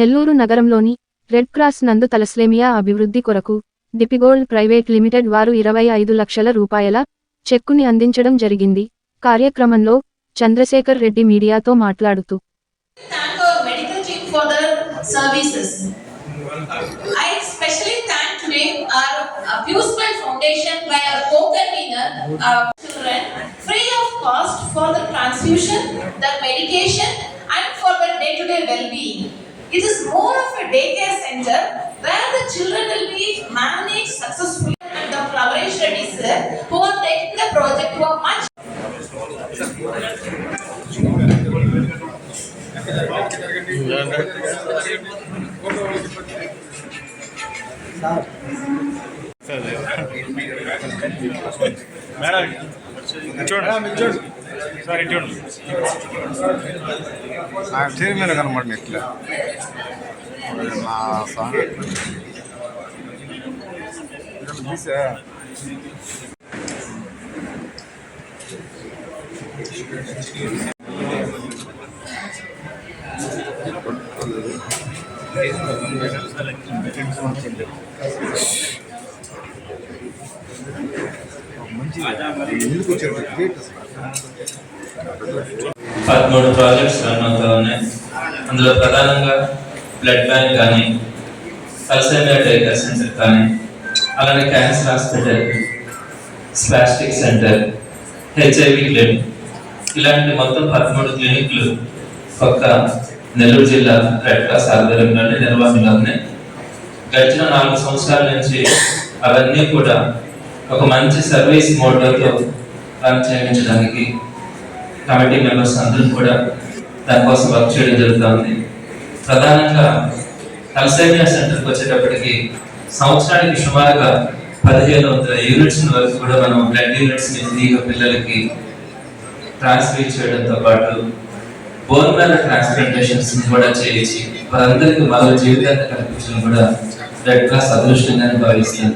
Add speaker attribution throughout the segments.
Speaker 1: నెల్లూరు నగరంలోని red cross నందు తలస్లేమియా అభివృద్ధి కొరకు డిపిగోల్డ్ ప్రైవేట్ లిమిటెడ్ వారు ఇరవై ఐదు లక్షల రూపాయల చెక్కుని అందించడం జరిగింది కార్యక్రమంలో చంద్రశేఖర్ రెడ్డి మీడియాతో మాట్లాడుతూ free of cost for the transfusion madam చూడండి సార్ ఇటు ఆయన చీర మీద కనబడి ఇట్లా నా సార్ పదమూడు ప్రాజెక్ట్స్ రన్ అవుతా ఉన్నాయి అందులో ప్రధానంగా బ్లడ్ బ్యాంక్ కానీ సల్సేమియా సెంటర్ కానీ అలానే cancer hospital spastic centre HIV clinic ఇలాంటి మొత్తం పదమూడు క్లినిక్లు ఒక నెల్లూరు జిల్లా రెడ్ క్రాస్ ఆధ్వర్యంలోనే నిర్వహిస్తున్నాయి గడిచిన నాలుగు సంవత్సరాల నుంచి అవన్నీ కూడా ఒక మంచి సర్వీస్ మోడల్తో రన్ చేయించడానికి కమిటీ మెంబర్స్ అందరూ కూడా దానికోసం వర్క్ చేయడం జరుగుతుంది ప్రధానంగా కల్సేమియా సెంటర్కి వచ్చేటప్పటికి సంవత్సరానికి సుమారుగా పదిహేను వందల యూనిట్స్ వరకు కూడా మనం బ్లడ్ యూనిట్స్ పిల్లలకి ట్రాన్స్ఫీట్ చేయడంతో పాటు బోన్ ట్రాన్స్ప్లాంటేషన్ కూడా చేయించి వారందరికీ వాళ్ళ జీవితాన్ని కల్పించడం కూడా రెడ్ క్రాస్ అదృష్టంగానే భావిస్తాను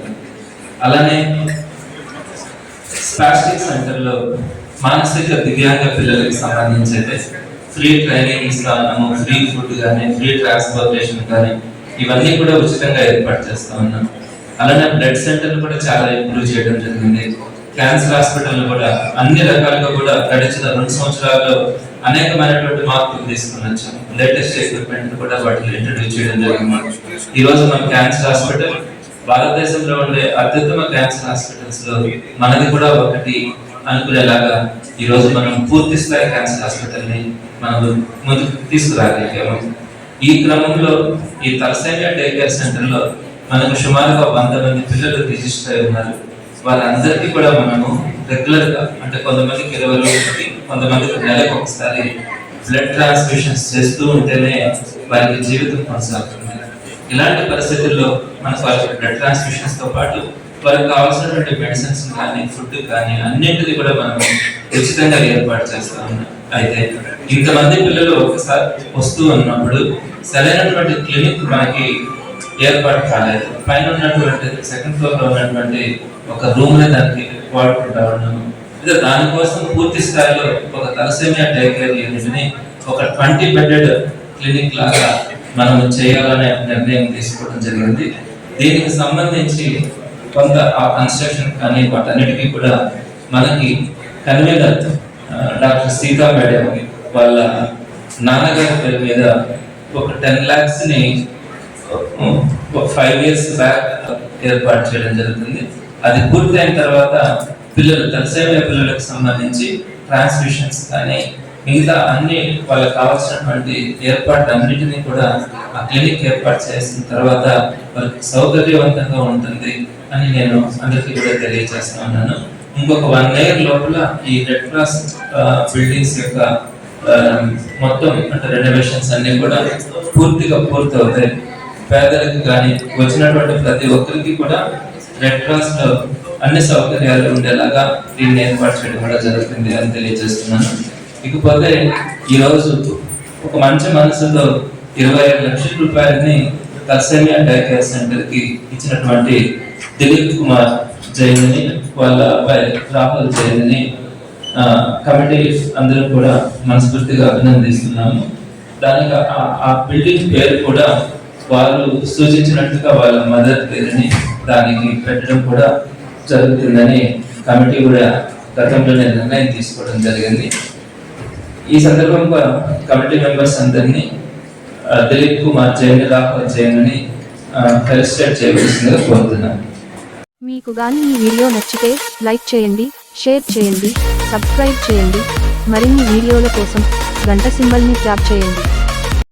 Speaker 1: అలానే స్పాస్టిక్ సెంటర్లో మానసిక దివ్యాంగ పిల్లలకి సంబంధించి అయితే ఫ్రీ ట్రైనింగ్ ఇస్తాము ఫ్రీ ఫుడ్ కానీ ఫ్రీ ట్రాన్స్పోర్టేషన్ కానీ ఇవన్నీ కూడా ఉచితంగా ఏర్పాటు చేస్తా ఉన్నాం అలానే బ్లడ్ సెంటర్ కూడా చాలా ఇంప్రూవ్ చేయడం జరిగింది క్యాన్సర్ హాస్పిటల్ కూడా అన్ని రకాలుగా కూడా గడిచిన రెండు సంవత్సరాల్లో అనేకమైనటువంటి మార్పులు తీసుకుని వచ్చాం లేటెస్ట్ ఎక్విప్మెంట్ కూడా వాటిని ఇంట్రడ్యూస్ చేయడం జరిగింది ఈ రోజు మన క్యాన్సర్ హాస్పిటల్ భారతదేశంలో ఉండే అత్యుత్తమ క్యాన్సర్ హాస్పిటల్స్ లో మనది కూడా ఒకటి అనుకునేలాగా ఈ రోజు మనం పూర్తి స్థాయి క్యాన్సర్ హాస్పిటల్ ని మనం ముందుకు తీసుకురాగలిగాము ఈ క్రమంలో ఈ తలసేమియా డే కేర్ సెంటర్ లో మనకు సుమారుగా వంద మంది పిల్లలు రిజిస్టర్ అయి ఉన్నారు వాళ్ళందరికీ కూడా మనము రెగ్యులర్ గా అంటే కొంతమందికి ఇరవై రోజులకి కొంతమందికి నెలకు ఒకసారి బ్లడ్ ట్రాన్స్ఫ్యూషన్స్ చేస్తూ ఉంటేనే వారికి జీవితం కొనసాగుతుంది ఇలాంటి పరిస్థితుల్లో మనకు వాళ్ళకి బ్లడ్ ట్రాన్స్ఫ్యూషన్స్ తో పాటు వారికి కావాల్సినటువంటి మెడిసిన్స్ కానీ ఫుడ్ కానీ అన్నింటినీ కూడా మనం ఉచితంగా ఏర్పాటు చేస్తా ఉన్నాం అయితే ఇంతమంది పిల్లలు ఒకసారి వస్తూ ఉన్నప్పుడు సరైనటువంటి క్లినిక్ మనకి ఏర్పాటు కాలేదు పైన ఉన్నటువంటి సెకండ్ ఫ్లోర్ లో ఉన్నటువంటి ఒక రూమ్ ని దానికి వాడుకుంటా ఉన్నాము ఇది దానికోసం పూర్తి స్థాయిలో ఒక తలసేమియా డైకేర్ యూనిట్ ని ఒక ట్వంటీ బెడెడ్ క్లినిక్ లాగా మనం చేయాలనే నిర్ణయం తీసుకోవడం జరిగింది దీనికి సంబంధించి కొంత ఆ కన్స్ట్రక్షన్ కానీ వాటన్నిటికీ కూడా మనకి కన్వీనర్ డాక్టర్ సీతా మేడం వాళ్ళ నాన్నగారి పేరు మీద ఒక టెన్ ల్యాక్స్ని ఒక ఫైవ్ ఇయర్స్ బ్యాక్ ఏర్పాటు చేయడం జరుగుతుంది అది పూర్తయిన తర్వాత పిల్లలు తలసేమియా పిల్లలకు సంబంధించి ట్రాన్స్మిషన్స్ కానీ మిగతా అన్ని వాళ్ళకి కావాల్సినటువంటి ఏర్పాటు అన్నింటినీ కూడా ఆ క్లినిక్ ఏర్పాటు చేసిన తర్వాత వాళ్ళకి సౌకర్యవంతంగా ఉంటుంది అని నేను అందరికీ కూడా తెలియజేస్తా ఉన్నాను ఇంకొక వన్ ఇయర్ లోపల ఈ రెడ్ క్రాస్ బిల్డింగ్స్ యొక్క మొత్తం అంటే రెనోవేషన్స్ అన్ని కూడా పూర్తిగా పూర్తి అవుతాయి పేదలకు కానీ వచ్చినటువంటి ప్రతి ఒక్కరికి కూడా రెడ్ క్రాస్ లో అన్ని సౌకర్యాలు ఉండేలాగా దీన్ని ఏర్పాటు చేయడం కూడా జరుగుతుంది అని తెలియజేస్తున్నాను ఇకపోతే ఈరోజు ఒక మంచి మనసులో ఇరవై ఐదు లక్షల రూపాయలని కేర్ సెంటర్ కి ఇచ్చినటువంటి దిలీప్ కుమార్ జైన్ అని వాళ్ళ అబ్బాయి రాహుల్ జైన్ అని కమిటీ అందరూ కూడా మనస్ఫూర్తిగా అభినందిస్తున్నాము దానికి ఆ బిల్డింగ్ పేరు కూడా వారు సూచించినట్టుగా వాళ్ళ మదర్ పేరుని దానికి పెట్టడం కూడా జరుగుతుందని కమిటీ కూడా గతంలోనే నిర్ణయం తీసుకోవడం జరిగింది ఈ సందర్భంగా కమిటీ మెంబర్స్ అందరినీ దిలీప్ కుమార్ జైన్ రాహుల్ జైన్ అని ఫెలిస్టేట్ చేయవలసిందిగా కోరుతున్నాను మీకు కానీ ఈ వీడియో నచ్చితే లైక్ చేయండి షేర్ చేయండి సబ్స్క్రైబ్ చేయండి మరిన్ని వీడియోల కోసం గంట సింబల్ని ట్యాప్ చేయండి